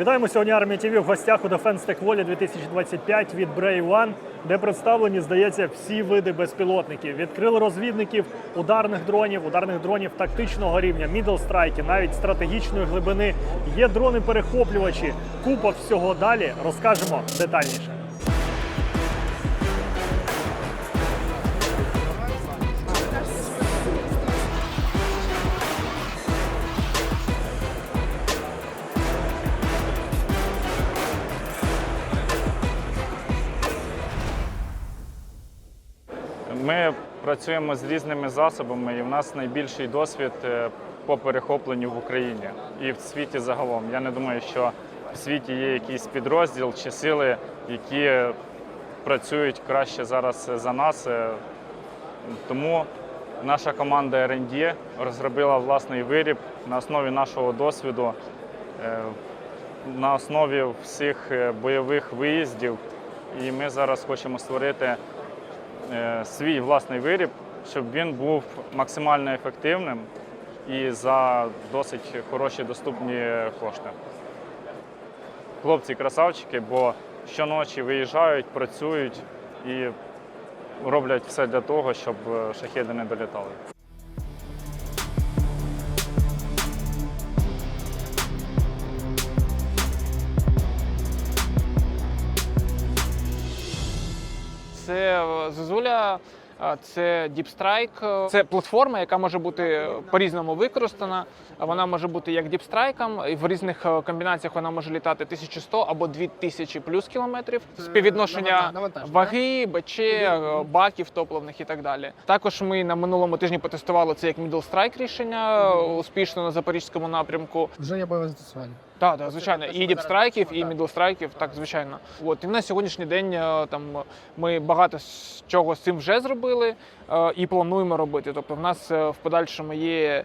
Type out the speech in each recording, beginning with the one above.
Вітаємо сьогодні армія ТВ в гостях у Defense Tech Volley 2025 від Brave One, де представлені, здається, всі види безпілотників. Відкрили розвідників ударних дронів, ударних дронів тактичного рівня, мідл страйки, навіть стратегічної глибини. Є дрони-перехоплювачі. Купа всього далі. Розкажемо детальніше. Працюємо з різними засобами, і в нас найбільший досвід е, по перехопленню в Україні і в світі загалом. Я не думаю, що в світі є якийсь підрозділ чи сили, які працюють краще зараз за нас. Е, Тому наша команда R&D розробила власний виріб на основі нашого досвіду, е, на основі всіх е, бойових виїздів. І ми зараз хочемо створити е, свій власний виріб, щоб він був максимально ефективним і за досить хороші доступні кошти. Хлопці красавчики, бо щоночі виїжджають, працюють і роблять все для того, щоб е, шахеди не долітали. Зозуля, е, це Deep Strike. Це платформа, яка може бути по-різному використана. Вона може бути як Deep Strike, і в різних е, комбінаціях вона може літати 1100 або 2000 плюс кілометрів. Співвідношення ваги, БЧ, е, баків топливних і так далі. Також ми на минулому тижні потестували це як Middle Strike рішення е, успішно на запорізькому напрямку. Вже є бойове застосування. Так, так, звичайно, і діпстрайків, і мідлстрайків, так, звичайно. От і на сьогоднішній день е, там ми багато з чого з цим вже зробили е, і плануємо робити. Тобто, в нас е, в подальшому є.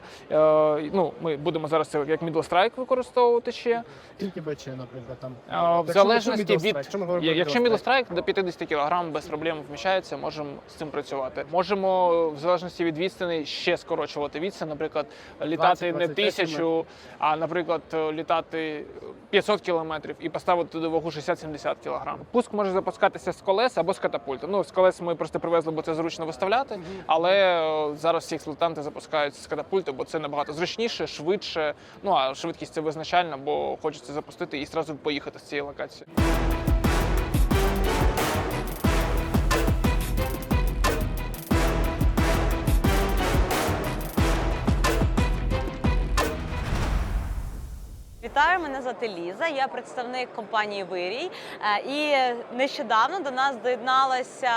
Ну, ми будемо зараз це як мідлстрайк використовувати ще. Тільки БЧ, наприклад, там. В залежності від якщо ми якщо мідлстрайк до 50 кг без проблем вміщається, можемо з цим працювати. Можемо в залежності від відстані ще скорочувати відстань, наприклад, літати не 20-25 тисячу, а наприклад, е, літати 500 кілометрів і поставити туди вагу 60-70 кг. Пуск може запускатися з колес або з катапульти. Ну з колес ми просто привезли, бо це зручно виставляти. Але е, зараз всі експлуатанти запускають з катапульти, бо це набагато зручніше, швидше. Ну а швидкість це визначальна, бо хочеться запустити і зразу поїхати з цієї локації. Вітаю, мене звати Ліза. Я представник компанії Вирій. Е, І нещодавно до нас доєдналася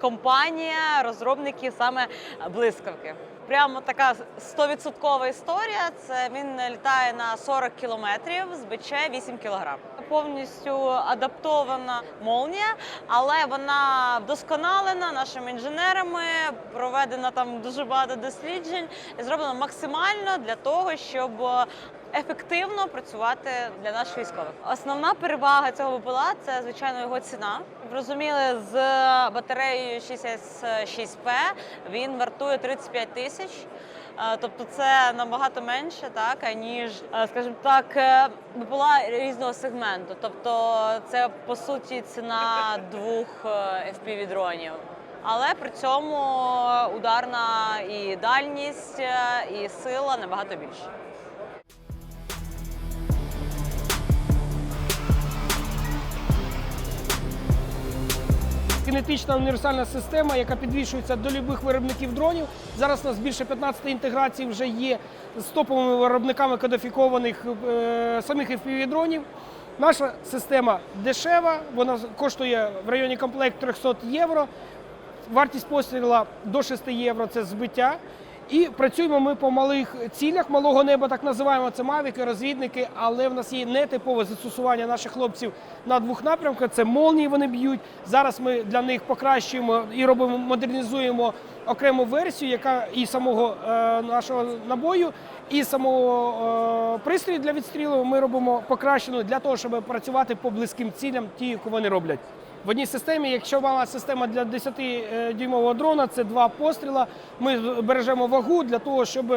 компанія розробників саме блискавки. Прямо така 100% історія. Це він літає на 40 кілометрів з БЧ 8 кілограм. Повністю адаптована молнія, але вона вдосконалена нашими інженерами. Проведено там дуже багато досліджень і зроблено максимально для того, щоб ефективно працювати для наших військових. Основна перевага цього БПЛА – це звичайно його ціна. Зрозуміли, з батареєю 66P він вартує 35 тисяч. Е, Тобто це набагато менше, так ніж, е, скажімо так, е, БПЛА різного сегменту. Тобто це по суті ціна двох fpv дронів. Але при цьому ударна і дальність, і сила набагато більше. Кінетична універсальна система, яка підвішується до любих виробників дронів. Зараз у нас більше 15 інтеграцій вже є з топовими виробниками кодифікованих е, самих FPV дронів. Наша система дешева, вона коштує в районі комплект 300 євро. Вартість постріла до 6 євро це збиття. І працюємо ми по малих цілях малого неба, так називаємо це мавіки, розвідники. Але в нас є нетипове застосування наших хлопців на двох напрямках. Це молнії вони б'ють. Зараз ми для них покращуємо і робимо, модернізуємо окрему версію, яка і самого е, нашого набою, і самого е, пристрою для відстрілу ми робимо покращену для того, щоб працювати по близьким цілям, ті, які вони роблять. В одній системі, якщо мала система для 10-дюймового дрона, це два постріла. Ми бережемо вагу для того, щоб е,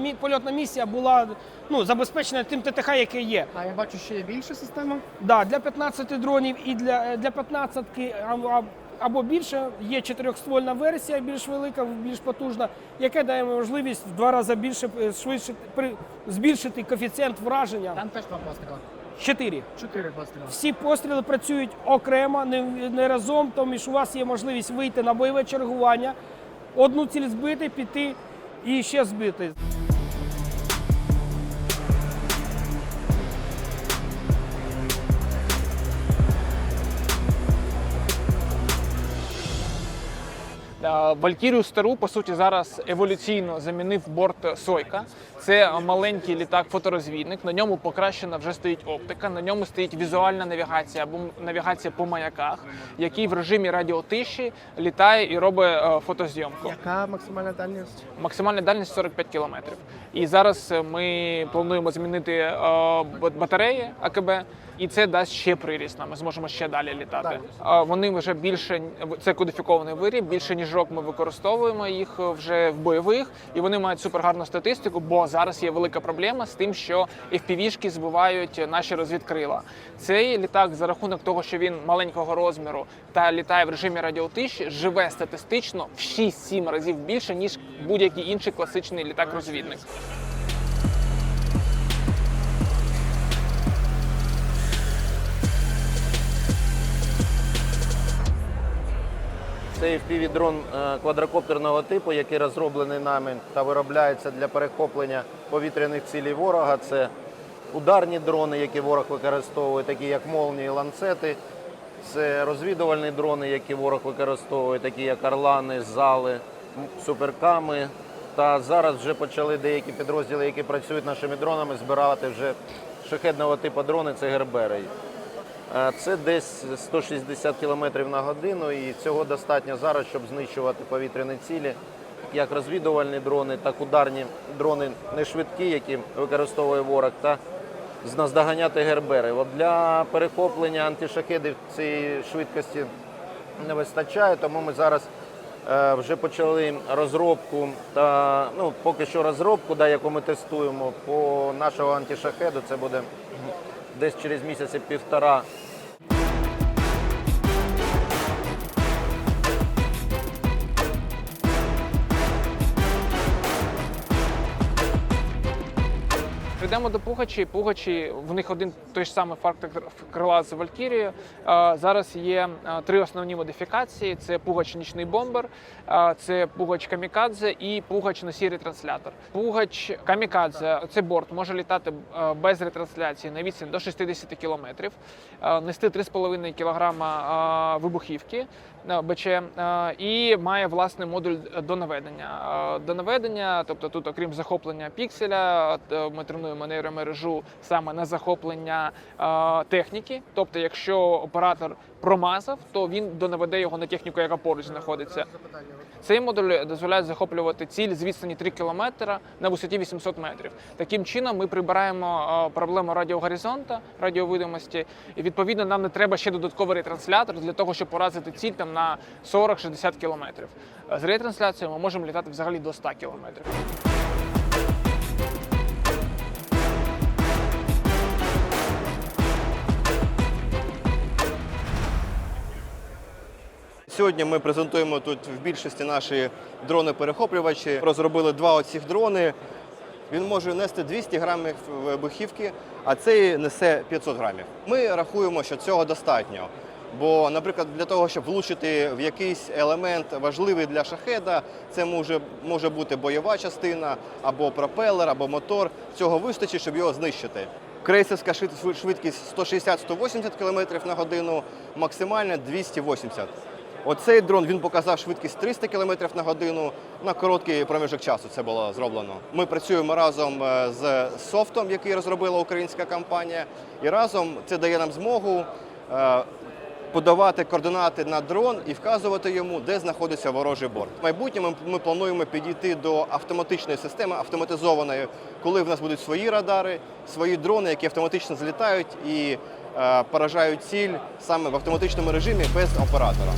мі- польотна місія була ну, забезпечена тим ТТХ, яке є. А я бачу, ще є більша система. Да, для 15 дронів і для, для 15 а- а- або більше є чотирьохствольна версія, більш велика, більш потужна, яка дає можливість в два рази більше е, швидше при, збільшити коефіцієнт враження. Там теж два постріла. Чотири. Чотири постріли. Всі постріли працюють окремо, не, не разом, тому що у вас є можливість вийти на бойове чергування, одну ціль збити, піти і ще збити. Валькірію стару, по суті, зараз еволюційно замінив борт Сойка. Це маленький літак-фоторозвідник. На ньому покращена вже стоїть оптика. На ньому стоїть візуальна навігація або навігація по маяках, який в режимі радіотиші літає і робить е, фотозйомку. Яка максимальна дальність? Максимальна дальність 45 кілометрів. І зараз е, ми плануємо змінити е, батареї АКБ, і це дасть ще приріст. нам, Ми зможемо ще далі літати. Е, Вони вже більше це кодифікований виріб. Більше ніж рок ми використовуємо їх е, вже в бойових, і вони мають супергарну статистику. Бо зараз є велика проблема з тим, що FPV-шки збивають наші розвідкрила. Цей літак за рахунок того, що він маленького розміру та літає в режимі радіотиші, живе статистично в 6-7 разів більше ніж будь-який інший класичний літак-розвідник. Це FPV-дрон е, квадрокоптерного типу, який розроблений нами та виробляється для перехоплення повітряних цілей ворога. Це ударні дрони, які ворог використовує, такі як молнії, ланцети. Це розвідувальні дрони, які ворог використовує, такі як орлани, зали, суперками. Та зараз вже почали деякі підрозділи, які працюють нашими дронами, збирати вже шахедного типу дрони. Це гербери. Е, Це десь 160 км на годину, і цього достатньо зараз, щоб знищувати повітряні цілі, як розвідувальні дрони, так ударні дрони не швидкі, які використовує ворог, та наздоганяти гербери. От для перехоплення антишахедів цієї швидкості не вистачає, тому ми зараз е, вже почали розробку та ну поки що розробку, да, яку ми тестуємо по нашого антишахеду. Це буде десь через місяця півтора. Прийдемо до Пугачі. Пугачі в них один той ж самий фактор крила з Валькірією. Зараз є три основні модифікації: це Пугач нічний бомбер, це Пугач Камікадзе і Пугач носій ретранслятор. Пугач Камікадзе цей борт може літати без ретрансляції на відстань до 60 кілометрів, нести 3,5 кілограма вибухівки БЧ і має власний модуль до наведення. До наведення, тобто тут, окрім захоплення пікселя, ми тренуємо нейромережу саме на захоплення е, техніки. Тобто, якщо оператор промазав, то він донаведе його на техніку, яка поруч знаходиться. Цей модуль дозволяє захоплювати ціль з відстані 3 км на висоті 800 метрів. Таким чином ми прибираємо е, проблему радіогоризонта, радіовидимості, і відповідно нам не треба ще додатковий ретранслятор для того, щоб поразити ціль там на 40-60 кілометрів. Е, З ретрансляцією ми можемо літати взагалі до 100 кілометрів. Сьогодні ми презентуємо тут в більшості наші дрони-перехоплювачі. Розробили два оцих дрони. Він може нести 200 грамів вибухівки, а цей несе 500 грамів. Ми рахуємо, що цього достатньо. Бо, наприклад, для того, щоб влучити в якийсь елемент важливий для шахеда, це може, може бути бойова частина, або пропелер, або мотор. Цього вистачить, щоб його знищити. Крейсерська швидкість 160-180 км на годину, максимальна 280 Оцей дрон він показав швидкість 300 км на годину. На короткий проміжок часу це було зроблено. Ми працюємо разом е, з софтом, який розробила українська компанія, і разом це дає нам змогу е, подавати координати на дрон і вказувати йому, де знаходиться ворожий борт. В майбутньому ми плануємо підійти до автоматичної системи, автоматизованої, коли в нас будуть свої радари, свої дрони, які автоматично злітають і е, поражають ціль саме в автоматичному режимі без оператора.